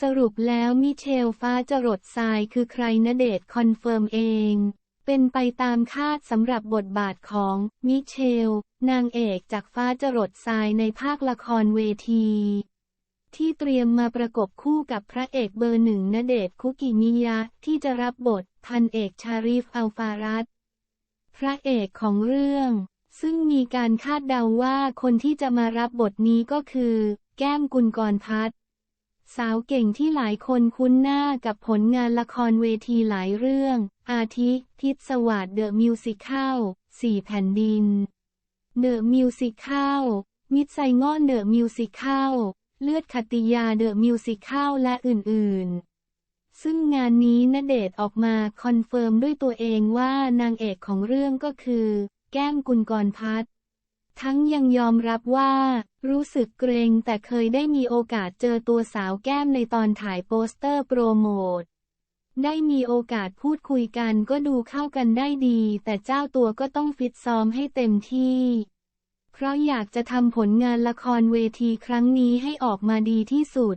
สรุปแล้วมิเชลฟ้าจรดทรายคือใครณเดชคอนเฟิร์มเอง เป็นไปตามคาดสำหรับบทบาทของมิเชล นางเอกจากฟ้าจรดทรายในภาคละครเวที ที่เตรียมมาประกบคู่กับพระเอกเบอร์หนึ่งณเดชคุกิมิยะ ที่จะรับบทพันเอกชาริฟอัลฟารัตพระเอกของเรื่อง ซึ่งมีการคาดเดาว่าคนที่จะมารับบทนี้ก็คือ แก้มกุลกรพัฒน์ สาวเก่งที่หลายคนคุ้นหน้ากับผลงานละครเวทีหลายเรื่อง อาทิพิษสวัสด์เดอะมิวสิคัลสี่แผ่นดิน เดอะมิวสิคัลมิดไซงอนเดอะมิวสิคัลเลือดขติยาเดอะมิวสิคัลและอื่นๆ ซึ่งงานนี้ณเดชน์ออกมาคอนเฟิร์มด้วยตัวเองว่านางเอกของเรื่องก็คือ แก้มกุลกรพัฒน์ ทั้งยังยอมรับว่า รู้สึกเกรงแต่เคยได้มีโอกาสเจอตัวสาวแก้มในตอนถ่ายโปสเตอร์โปรโมท ได้มีโอกาสพูดคุยกันก็ดูเข้ากันได้ดี แต่เจ้าตัวก็ต้องฟิตซ้อมให้เต็มที่ เพราะอยากจะทำผลงานละครเวทีครั้งนี้ให้ออกมาดีที่สุด